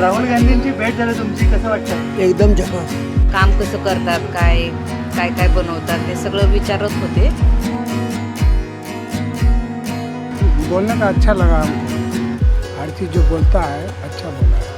राहुल गांधींची भेट झाली तुमची कसं वाटतं एकदम झकास काम कसं करतात काय काय काय बनवतात ते सगळं विचारत होते. बोलने का अच्छा लगा हमको हर चीज़ जो बोलता है अच्छा बोला है.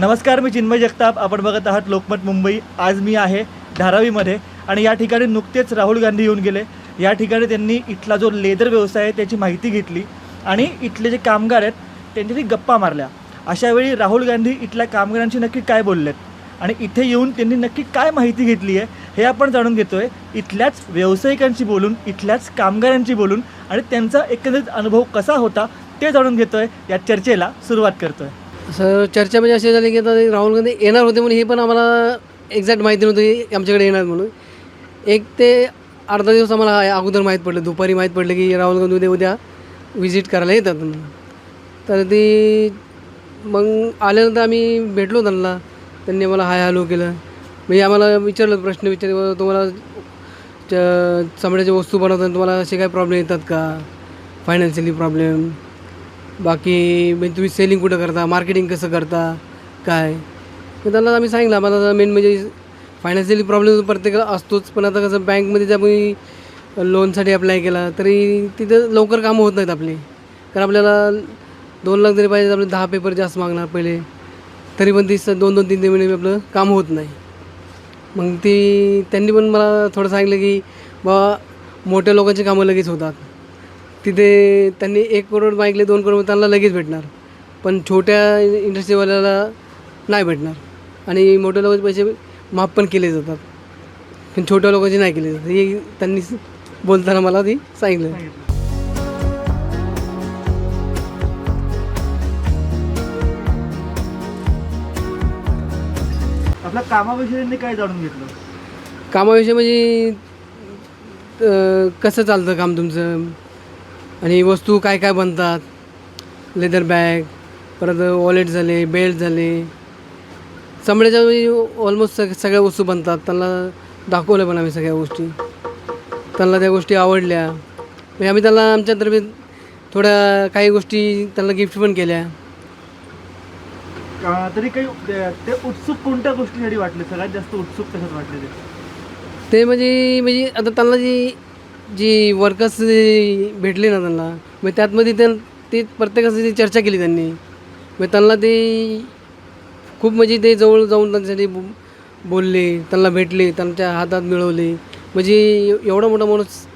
नमस्कार मी चिन्मय जगताप. आपण बघत आहात लोकमत मुंबई. आज मी आहे धारावीमध्ये आणि या ठिकाणी नुकतेच राहुल गांधी येऊन गेले. या ठिकाणी त्यांनी इथला जो लेदर व्यवसाय आहे त्याची माहिती घेतली. आणि इथले जे कामगार आहेत त्यांच्याशी गप्पा मारल्या. अशावेळी राहुल गांधी इथल्या कामगारांशी नक्की काय बोललेत? आणि इथे येऊन त्यांनी नक्की काय माहिती घेतली आहे हे आपण जाणून घेतोय. इथल्याच व्यावसायिकांशी बोलून इथल्याच कामगारांशी बोलून आणि त्यांचा एकंदरीत अनुभव कसा होता ते जाणून घेतोय. या चर्चेला सुरुवात करतोय. असं चर्चा म्हणजे अशी झाली की राहुल गांधी येणार होते म्हणून हे पण आम्हाला एक्झॅक्ट माहिती नव्हती आमच्याकडे येणार म्हणून. एक ते अर्धा दिवस आम्हाला अगोदर माहीत पडलं दुपारी माहीत पडलं की राहुल गांधी उद्या उद्या व्हिजिट करायला येतात म्हणून. तर ती मग आल्यानंतर आम्ही भेटलो त्यांना. त्यांनी आम्हाला हाय हॅलो केलं. म्हणजे आम्हाला विचारलं प्रश्न विचारले तुम्हाला च- चमड्याच्या वस्तू बनवताना तुम्हाला असे काय प्रॉब्लेम येतात का? फायनान्शियली प्रॉब्लेम बाकी म्हणजे तुम्ही सेलिंग कुठं करता? मार्केटिंग कसं करता? काय? मग त्यांना आम्ही सांगितलं आम्हाला मेन म्हणजे फायनान्शियली प्रॉब्लेम प्रत्येकाला असतोच. पण आता कसं बँकमध्ये जर मी लोनसाठी अप्लाय केला तरी तिथं लवकर कामं होत नाहीत आपली. कारण आपल्याला दोन लाख जरी पाहिजे तर आपले दहा पेपर जास्त मागणार पहिले. तरी पण ती दोन दोन तीन तीन महिने आपलं काम होत नाही. मग ती त्यांनी पण मला थोडं सांगितलं की बा मोठ्या लोकांची कामं लगेच होतात. तिथे त्यांनी एक करोड मागितले दोन करोड त्यांना लगेच भेटणार. पण छोट्या इंडस्ट्रीवाल्याला नाही भेटणार. आणि मोठ्या लोकांचे पैसे माफ पण केले जातात. पण छोट्या लोकांचे नाही केले जातात हे त्यांनी बोलताना मला ती सांगितलं. आपल्या कामाविषयी त्यांनी काय जाणून घेतलं? कामाविषयी म्हणजे अं, कसं चालतं काम तुमचं? आणि वस्तू काय काय बनतात? लेदर बॅग परत वॉलेट झाले बेल्ट झाले. चमड्याच्या ऑलमोस्ट सग सगळ्या वस्तू बनतात. त्यांना दाखवलं पण आम्ही सगळ्या गोष्टी. त्यांना त्या गोष्टी आवडल्या. म्हणजे आम्ही त्यांना आमच्यातर्फे थोड्या काही गोष्टी त्यांना गिफ्ट पण केल्या. अं, तरी काही ते- ते उत्सुक कोणत्या गोष्टीसाठी वाटले? सगळ्यात जास्त उत्सुक कशात वाटले ते? ते म्हणजे म्हणजे आता त्यांना जी जी वर्कर्स भेटले ना त्यांना मग त्यातमध्ये त्या ते प्रत्येकाची चर्चा केली त्यांनी मग त्यांना ते खूप म्हणजे ते जवळ जाऊन त्यांच्यासाठी बो- बोलले त्यांना भेटले त्यांच्या हातात मिळवले. म्हणजे एव- एवढा मोठा माणूस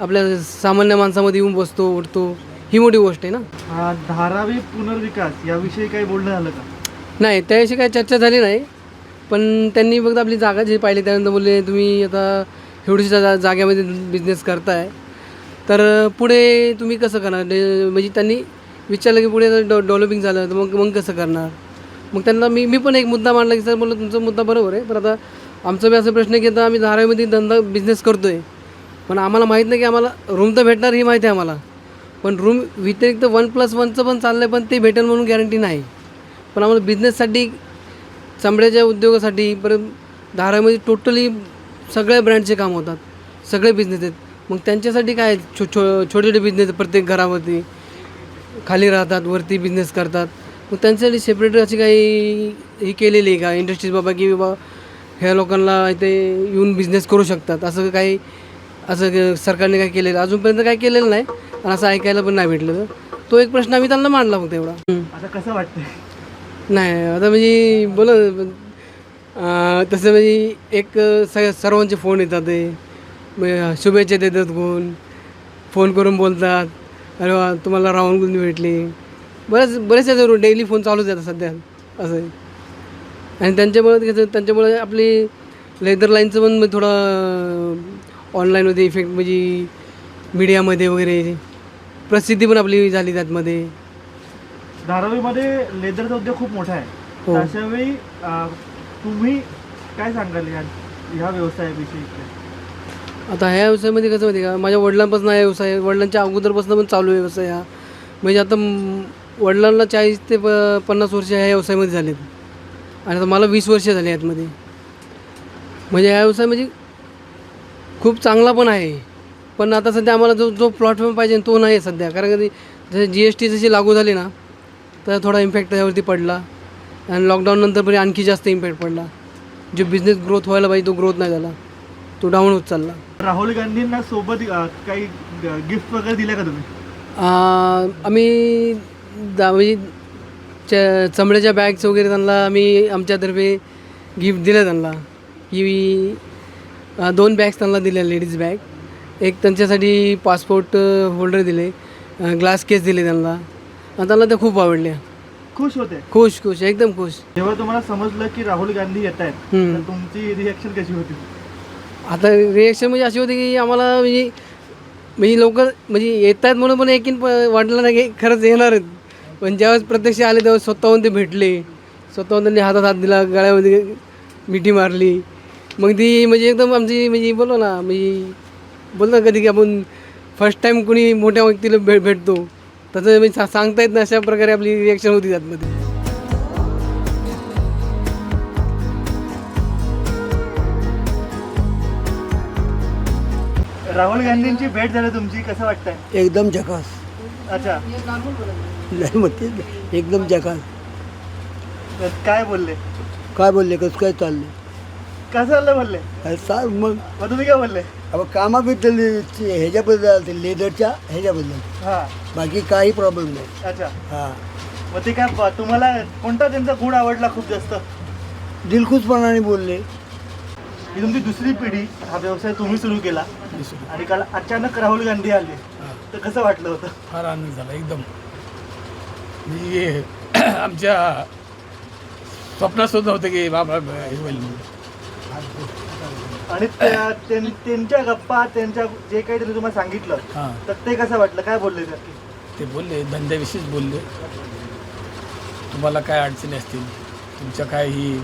आपल्या सामान्य माणसामध्ये येऊन बसतो उठतो ही मोठी गोष्ट आहे ना? अं, धारावी पुनर्विकास याविषयी काही बोलणं झालं का? नाही त्याविषयी काही चर्चा झाली नाही. पण त्यांनी फक्त आपली जागा जी पाहिली त्यानंतर बोलले तुम्ही आता एवढीशा जा जागेमध्ये बिझनेस करताय. तर पुढे तुम्ही कसं करणार? डे- म्हणजे त्यांनी विचारलं की पुढे डॉ डेव्हलपिंग झालं तर मग मग कसं करणार? मग त्यांना मी मी पण एक मुद्दा मांडला की सर बोललं तुमचा मुद्दा बरोबर आहे पण आता आमचा बी असा प्रश्न आहे की आता आम्ही धारावीमध्ये धंदा बिझनेस करतो आहे पण आम्हाला माहीत नाही की आम्हाला रूम तर भेटणार ही माहिती आहे आम्हाला. पण रूम व्यतिरिक्त वन प्लस वनचं पण चाललं आहे पण ते भेटेल म्हणून गॅरंटी नाही. पण आम्हाला बिझनेससाठी चमड्याच्या उद्योगासाठी परत धारामध्ये टोटली सगळ्या ब्रँडचे काम होतात. सगळे बिझनेस आहेत. मग त्यांच्यासाठी काय छो छो छोटे छोटे बिझनेस प्रत्येक घरावरती खाली राहतात वरती बिझनेस करतात. मग त्यांच्यासाठी सेपरेट अशी काही ही केलेली आहे का? इंडस्ट्रीज बाबा की बाबा ह्या लोकांना इथे येऊन बिझनेस करू शकतात. असं काही असं सरकारने काय केलेलं अजूनपर्यंत काय केलेलं नाही. आणि असं ऐकायला पण नाही भेटलं. तो एक प्रश्न आम्ही त्यांना मांडला फक्त एवढा हम्म. आता कसं वाटतंय? नाही आता म्हणजे बोला अं, तसं म्हणजे एक स सर्वांचे फोन येतात ते. म्हणजे शुभेच्छा देतात कोण फोन करून बोलतात. अरे वा तुम्हाला रावण गांधी भेटली. बरेच बरेचसे डेली फोन चालूच येतात सध्या असं. आहे आणि त्यांच्यामुळे कसं त्यांच्यामुळे आपली लेदर लाईनचं पण मग थोडं ऑनलाईनमध्ये इफेक्ट म्हणजे मीडियामध्ये वगैरे प्रसिद्धी पण आपली झाली त्यातमध्ये. धारावीमध्ये लेदरचा उद्योग खूप मोठा आहे. हो. अशा वेळी तुम्ही काय सांगाल या ह्या व्यवसायाविषयी आता ह्या व्यवसायामध्ये कसं माहिती का? माझ्या वडिलांपासून हा व्यवसाय. वडिलांच्या अगोदरपासून पण चालू आहे व्यवसाय हा. म्हणजे आता वडिलांना चाळीस ते प पन्नास वर्ष ह्या व्यवसायामध्ये झालेत. आणि आता मला वीस वर्ष झाली यातमध्ये. म्हणजे ह्या व्यवसाय म्हणजे खूप चांगला पण आहे. पण आता सध्या आम्हाला जो जो प्लॅटफॉर्म पाहिजे तो नाही आहे सध्या. कारण कधी जसे जी एस टी जशी लागू झाली ना तर थोडा इम्पॅक्ट त्याच्यावरती पडला. आणि लॉकडाऊन नंतर पण आणखी जास्त इम्पॅक्ट पडला. जो बिझनेस ग्रोथ व्हायला पाहिजे तो ग्रोथ नाही झाला. तो डाऊन होत चालला. राहुल गांधींना सोबत अ, काही गिफ्ट वगैरे दिल्या का तुम्ही? आ, आम्ही दा म्हणजे च चमड्याच्या बॅग्स वगैरे त्यांना आम्ही आमच्यातर्फे गिफ्ट दिलं त्यांना. की दोन बॅग्स त्यांना दिल्या लेडीज बॅग एक त्यांच्यासाठी पासपोर्ट होल्डर दिले. ग्लास केस दिले त्यांना. आणि त्यांना त्या खूप आवडल्या खुश होते? खुश खुश एकदम खुश. जेव्हा तुम्हाला समजलं की राहुल गांधी येत आहेत हम्म. तर तुमची रिएक्शन कशी होती? आता रिएक्शन म्हणजे अशी होती की आम्हाला म्हणजे म्हणजे लोक म्हणजे येत आहेत म्हणून पण एकीन प वाटलं नाही की खरंच येणार आहेत. पण ज्यावेळेस प्रत्यक्ष आले तेव्हा स्वतःहून ते भेटले. स्वतःहून त्यांनी हातात हात दिला गळ्यामध्ये मिठी मारली. मग ती म्हणजे एकदम आमची म्हणजे बोललो ना म्हणजे बोलतो ना कधी की आपण फर्स्ट टाईम कोणी मोठ्या व्यक्तीला भेट भेटतो. तसं म्हणजे सा- सांगता येत नाही अशा प्रकारे आपली रिॲक्शन होती त्यातमध्ये. राहुल गांधींची भेट झाली तुमची कसं वाटतंय? एकदम झकास. अच्छा. नाही म्हणते एकदम झकास. तर काय बोलले? काय बोलले कसं काय चालले कसं चाललं बोलले काय सांग मग. मग तुम्ही काय बोलले अब कामाबद्दल ते ह्याच्याबद्दल ते लेदरच्या ह्याच्याबद्दल. हां. बाकी काही प्रॉब्लेम नाही. अच्छा. हां. मग ते काय ब- तुम्हाला कोणता त्यांचा गुण आवडला खूप जास्त? दिलखुशपणाने बोलले. ही तुमची दुसरी पिढी हा व्यवसाय तुम्ही सुरू केला. आणि काल अचानक राहुल गांधी आले. तर कसं वाटलं होतं? फार आनंद झाला एकदम. म्हणजे आमच्या स्वप्नात सुद्धा होतं की बाबा हे होईल म्हणून. आणि त्या- त्यां- त्यांच्या गप्पा त्यांच्या जे काही त्यांनी तुम्हाला सांगितलं हां. तर ते कसं वाटलं? काय बोलले ते ते बोलले धंद्याविषयीच बोलले. तुम्हाला काय अडचणी असतील? तुमच्या काय ही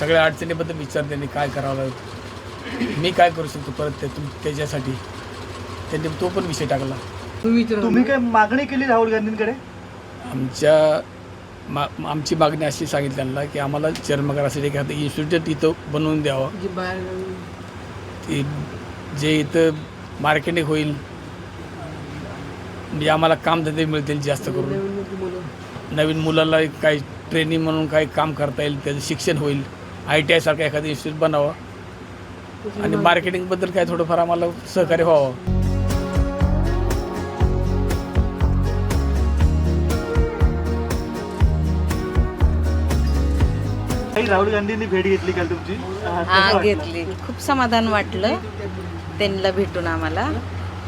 सगळ्या अडचणीबद्दल विचार त्यांनी काय करावं लागेल? मी काय करू शकतो परत ते तुम त्याच्यासाठी? त्यांनी तो पण विषय टाकला. तुम्ही काय मागणी केली राहुल गांधींकडे? आमच्या मा आमची मागणी अशी सांगितली त्यांना की आम्हाला चर्मकारासाठी एखादं इन्स्टिट्यूट इथं बनवून द्यावं. की जे इथं मार्केटिंग होईल म्हणजे आम्हाला कामधंदे मिळतील जास्त करून. नवीन मुलाला काही ट्रेनिंग म्हणून काही काम करता येईल त्याचं शिक्षण होईल आय टी आयसारखं एखादं इन्स्टिट्यूट बनावं. आणि मार्केटिंगबद्दल काय थोडंफार आम्हाला सहकार्य व्हावं. राहुल गांधींनी भेट घेतली काल तुमची? हा? घेतली. खूप समाधान वाटलं त्यांना भेटून आम्हाला.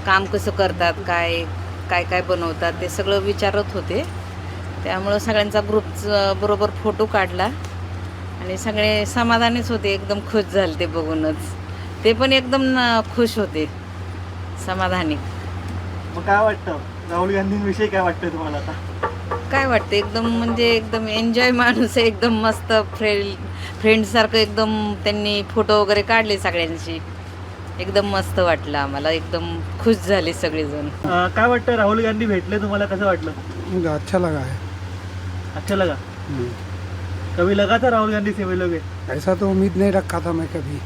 काम कसं करतात काय काय काय बनवतात ते सगळं विचारत होते. त्यामुळं सगळ्यांचा ग्रुप बरोबर फोटो काढला. आणि सगळे समाधानीच होते. एकदम खुश झाले ते बघूनच. ते पण एकदम खुश होते. समाधानी. मग काय वाटतं? राहुल गांधींविषयी काय वाटतं तुम्हाला आता? काय वाटतं? एकदम म्हणजे एकदम एन्जॉय माणूस आहे एकदम मस्त फ्रेंड फ्रेंडसारखं एकदम त्यांनी फोटो वगैरे काढले सगळ्यांशी एकदम मस्त वाटलं आम्हाला एकदम खुश झाले सगळेजण. अं, काय वाटतं? राहुल गांधी भेटले तुम्हाला कसं वाटलं? मुझे अच्छा लगा है अच्छा लगा? कभी लगा था राहुल गांधी से मिलोगे ऐसा तो उम्मीद नहीं रखा था मैं कभी.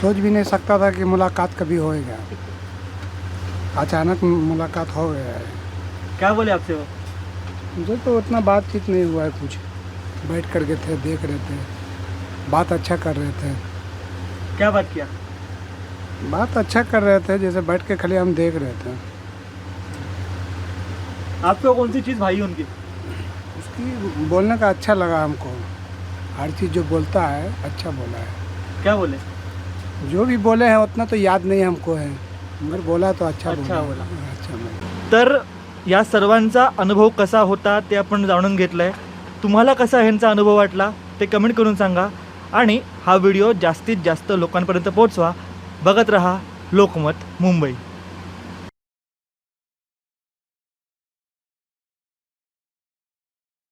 सोच भी नहीं सकता था कि मुलाकात कभी होएगा. अचानक मुलाकात हो गया है. क्या बोले आपसे वो? मुझे तो उतना बातचीत नहीं हुआ है कुछ। बैठ कर गए थे देख रहे थे। बात अच्छा कर रहे थे। क्या बात किया? बात अच्छा कर रहे थे जैसे बैठ के खाली हम देख रहे थे। आपको कौन सी चीज़ भाई उनकी? उसकी बोलने का अच्छा लगा हमको। हर चीज़ जो बोलता है अच्छा बोला है। क्या बोले? जो भी बोले हैं उतना तो याद नहीं हमको है। मगर बोला तो अच्छा अच्छा बोला बोला. अच्छा बोला। तर या सर्वांचा अनुभव कसा होता ते आपण जाणून घेतलं आहे तुम्हाला कसा ह्यांचा अनुभव वाटला ते कमेंट करून सांगा आणि हा व्हिडिओ जास्तीत जास्त लोकांपर्यंत पोहोचवा. बघत रहा लोकमत मुंबई.